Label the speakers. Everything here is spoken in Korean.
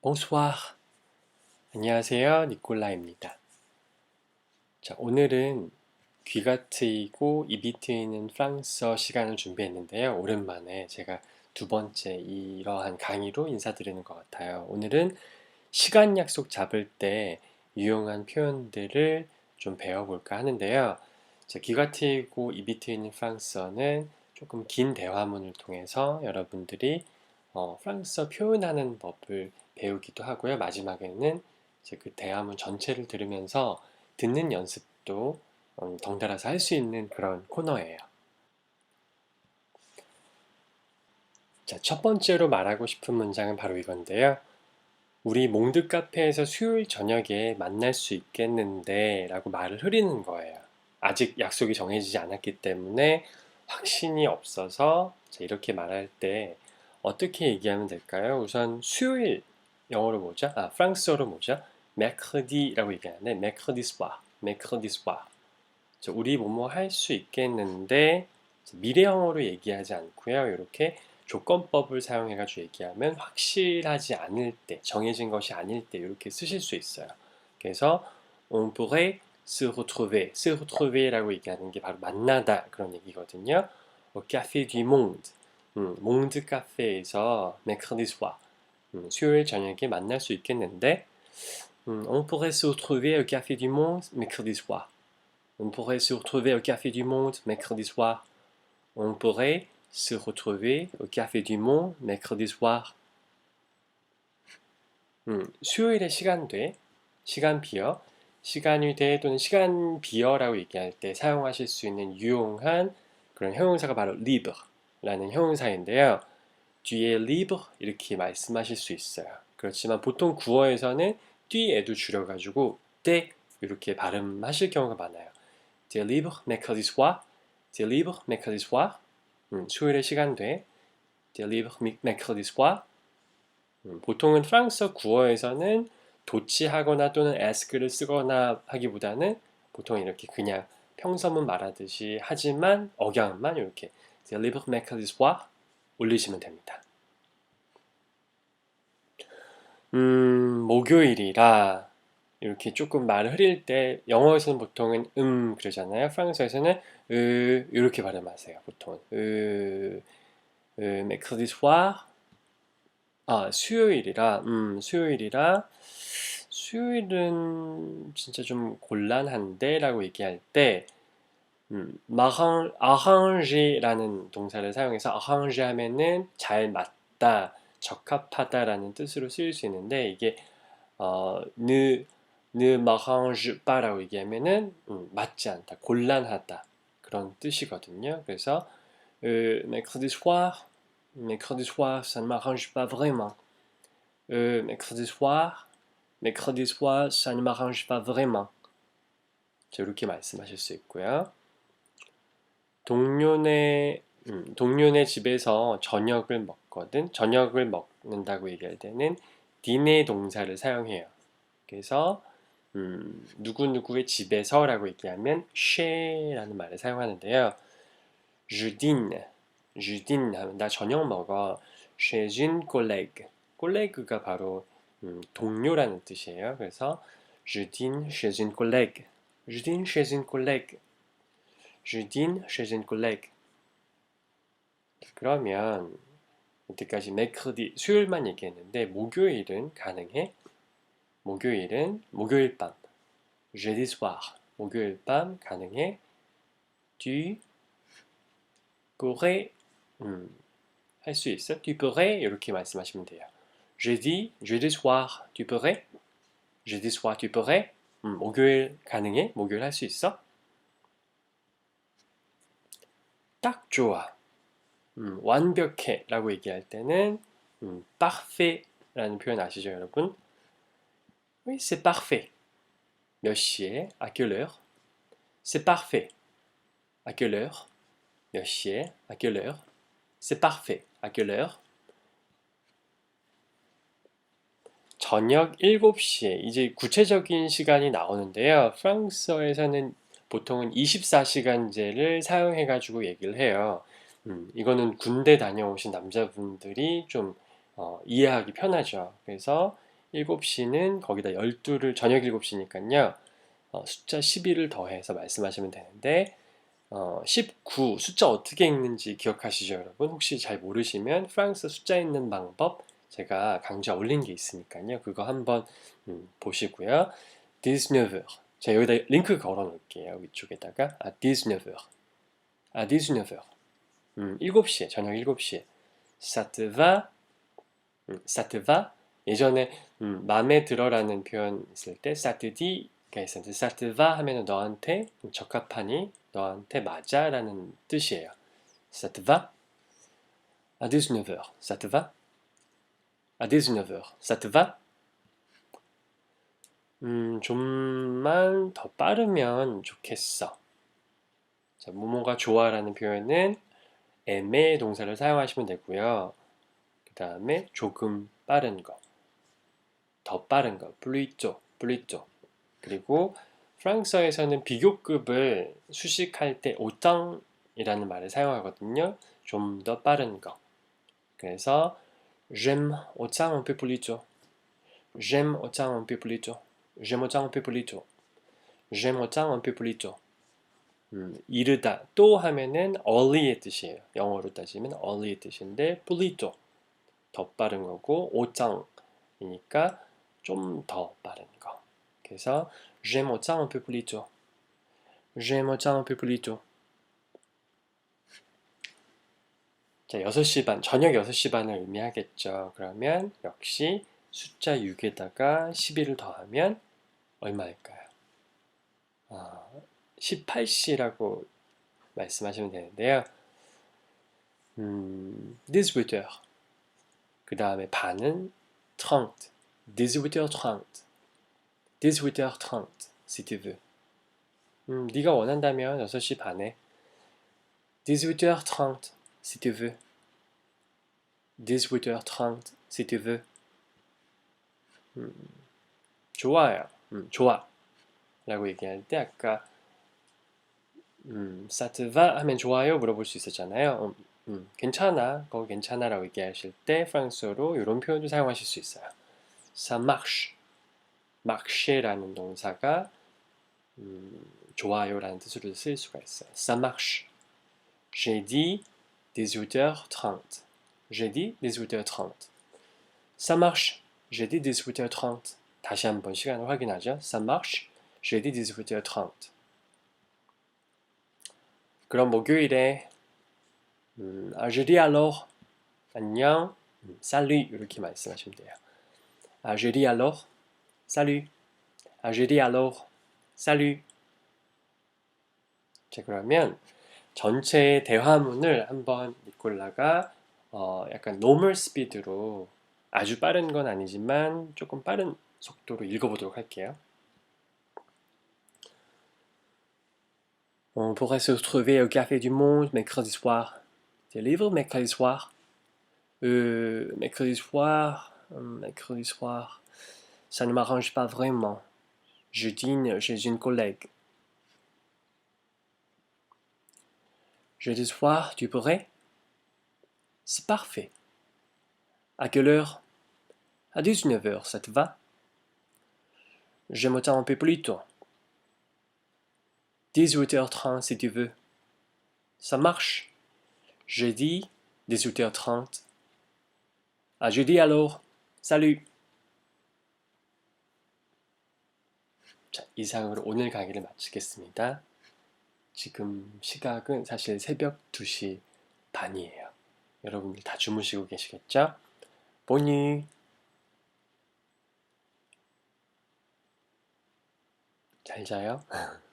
Speaker 1: Bonsoir. 안녕하세요. 니콜라입니다. 자, 오늘은 귀가 트이고 입이 트이는 프랑스어 시간을 준비했는데요. 오랜만에 제가 두 번째 이러한 강의로 인사드리는 것 같아요. 오늘은 시간 약속 잡을 때 유용한 표현들을 좀 배워볼까 하는데요. 자, 귀가 트이고 입이 트이는 프랑스어는 조금 긴 대화문을 통해서 여러분들이 어, 프랑스어 표현하는 법을 배우기도 하고요. 마지막에는 이제 그 대화문 전체를 들으면서 듣는 연습도 음, 덩달아서 할 수 있는 그런 코너예요. 자, 첫 번째로 말하고 싶은 문장은 바로 이건데요. 우리 몽드 카페에서 수요일 저녁에 만날 수 있겠는데 라고 말을 흐리는 거예요. 아직 약속이 정해지지 않았기 때문에 확신이 없어서 이렇게 말할 때 어떻게 얘기하면 될까요? 우선 수요일 영어로 뭐죠? 아, 프랑스어로 뭐죠? mercredi라고 얘기하는데 mercredi soir, mercredi soir. 우리 뭐뭐 할 수 있겠는데 미래형으로 얘기하지 않고요. 이렇게 조건법을 사용해가지고 얘기하면 확실하지 않을 때, 정해진 것이 아닐 때 이렇게 쓰실 수 있어요. 그래서 on pourrait se retrouver, se retrouver라고 얘기하는 게 바로 만나다 그런 얘기거든요. au café du monde, 음, 몽드 카페에서 mercredi soir 음, 수요일 저녁에 만날 수 있겠는데 음, on pourrait se retrouver au café du monde mercredi soir. On pourrait se retrouver au café du monde mercredi soir. On pourrait se retrouver au café du monde mercredi soir. 음, 수요일에 시간 돼, 시간 비어, 시간이 돼 또는 시간 비어라고 얘기할 때 사용하실 수 있는 유용한 그런 형용사가 바로 libre라는 형용사인데요. 뒤에 libre 이렇게 말씀하실 수 있어요. 그렇지만 보통 구어에서는 뒤에도 줄여가지고 때 이렇게 발음하실 경우가 많아요. C'est libre mercredi soir. C'est libre mercredi soir. 음, 수요일에 시간 돼. C'est libre mercredi soir. 음, 보통은 프랑스어 구어에서는 도치하거나 또는 ask를 쓰거나 하기보다는 보통 이렇게 그냥 평서문 말하듯이 하지만 억양만 이렇게 C'est libre mercredi soir. 올리시면 됩니다. 음, 목요일이라 이렇게 조금 말을 흐릴 때 영어에서는 보통은 음 그러잖아요. 프랑스에서는 으 이렇게 발음하세요. 보통 으, 으 mercredi soir 아 수요일이라 음 수요일이라 수요일은 진짜 좀 곤란한데라고 얘기할 때 음, 마항, 아항제라는 동사를 사용해서 아항제 하면은 잘 맞다, 적합하다라는 뜻으로 쓰일 수 있는데 이게 어, 느, 느 마항제 빠라고 얘기하면은 음, 맞지 않다, 곤란하다 그런 뜻이거든요. 그래서 euh, mercredi soir, mercredi soir, ça ne m'arrange pas vraiment. Euh, mercredi soir, mercredi soir, ça ne m'arrange pas vraiment. 자, 이렇게 말씀하실 수 있고요. 동료네 음, 동료네 집에서 저녁을 먹거든 저녁을 먹는다고 얘기할 때는 디네 동사를 사용해요. 그래서 음, 누구누구의 집에서라고 얘기하면 쉐라는 말을 사용하는데요. 주딘, 주딘 하면 나 저녁 먹어. une collègue. 콜레그가 바로 음, 동료라는 뜻이에요. 그래서 주딘 une collègue. 주딘 une collègue. Je dîne chez un collègue. 그러면 이때까지 mercredi 수요일만 얘기했는데 목요일은 가능해? 목요일은 목요일 밤 jeudi soir 목요일 밤 가능해? tu pourrais 음, 할 수 있어? tu pourrais 이렇게 말씀하시면 돼요. jeudi jeudi soir tu pourrais jeudi soir tu pourrais 음, 목요일 가능해? 목요일 할 수 있어? 딱 좋아. 음, 완벽해 라고 얘기할 때는 음, parfait라는 표현 아시죠 여러분? Oui, c'est parfait. 몇 시에? À quelle heure? C'est parfait. À quelle heure? 몇 시에? À quelle heure? C'est parfait. À quelle heure? 저녁 7시에 이제 구체적인 시간이 나오는데요. 프랑스어에서는 보통은 24시간제를 사용해 가지고 얘기를 해요. 음, 이거는 군대 다녀오신 남자분들이 좀 어, 이해하기 편하죠. 그래서 7시는 거기다 12를 저녁 7시니까요. 어, 숫자 12를 더해서 말씀하시면 되는데 어, 19 숫자 어떻게 읽는지 기억하시죠, 여러분? 혹시 잘 모르시면 프랑스 숫자 읽는 방법 제가 강좌 올린 게 있으니까요. 그거 한번 음, 보시고요. 19h. 제가 여기다 링크 걸어 놓을게요. 위쪽에다가 아 19h. 아 19h. 음, 7시에 저녁 7시에. Ça te va? 음, ça te va? 예전에 음, 마음에 들어라는 표현 있을 때 ça te dit가 있었는데 ça te va 하면 너한테 적합하니 너한테 맞아라는 뜻이에요. Ça te va? À 19h, ça te va? À 19h, ça te va? 음, 좀만 더 빠르면 좋겠어. 자, 뭐뭐가 좋아라는 표현은 애매 동사를 사용하시면 되고요. 그 다음에 조금 빠른 거, 더 빠른 거, 플루이쪼, 플루이쪼. 그리고 프랑스어에서는 비교급을 수식할 때 오땅이라는 말을 사용하거든요. 좀 더 빠른 거. 그래서 j'aime autant un peu plus tôt. j'aime autant un peu plus tôt. J'aime autant un peu tôt. j'aime autant un peu tôt. 음, 이르다 또 하면은 early의 뜻이에요. 영어로 따지면 early의 뜻인데 tôt 더 빠른 거고 autant 이니까 좀 더 빠른 거. 그래서 j'aime autant un peu tôt. j'aime autant un peu tôt. 자, 6시 반, 저녁 6시 반을 의미하겠죠. 그러면 역시 숫자 6에다가 11을 더하면 얼마일까요? 아, 18시라고 말씀하시면 되는데요. 음, 18h. 그 다음에 반은 30. 18h30. 18h30, si tu veux. 음, 네가 원한다면 6시 반에 18h30, si tu veux. 18h30, si tu veux. 음, 좋아요. 음, 좋아. 라고 얘기할 때 아까 음, va 하면 좋아요 물어볼 수 있었잖아요. 음, 음, 괜찮아. 그거 괜찮아 라고 얘기하실 때 프랑스어로 이런 표현도 사용하실 수 있어요. ça marche. marche라는 동사가 음, 좋아요라는 뜻으로 쓸 수가 있어요. ça marche. j'ai dit 18h30. j'ai dit 18h30. ça marche. j'ai dit 18h30. 다시 한번 시간을 확인하죠. ça marche. j'ai dit 18h30. 그럼 목요일에 음, 아, je dis alors 안녕, 음, salut 이렇게 말씀하시면 돼요. 아, je dis alors salut. 아, je dis alors salut. 자, 그러면 전체 대화문을 한번 니콜라가 어, 약간 normal speed로 아주 빠른 건 아니지만 조금 빠른 속도로 읽어보도록 할게요. On pourrait se retrouver au Café du Monde mercredi soir. T'es libre mercredi soir Euh, mercredi soir, hum, mercredi soir, ça ne m'arrange pas vraiment. Je dîne chez une collègue. Jeudi soir, tu pourrais C'est parfait. À quelle heure À 19h, ça te va Je m'attends un peu plus tôt. 18h30 si tu veux. Ça marche. Jeudi, 18h30. À jeudi alors. Salut. 자, 이상으로 오늘 강의를 마치겠습니다. 지금 시각은 사실 새벽 2시 반이에요. 여러분들 다 주무시고 계시겠죠? 보니. 잘 자요?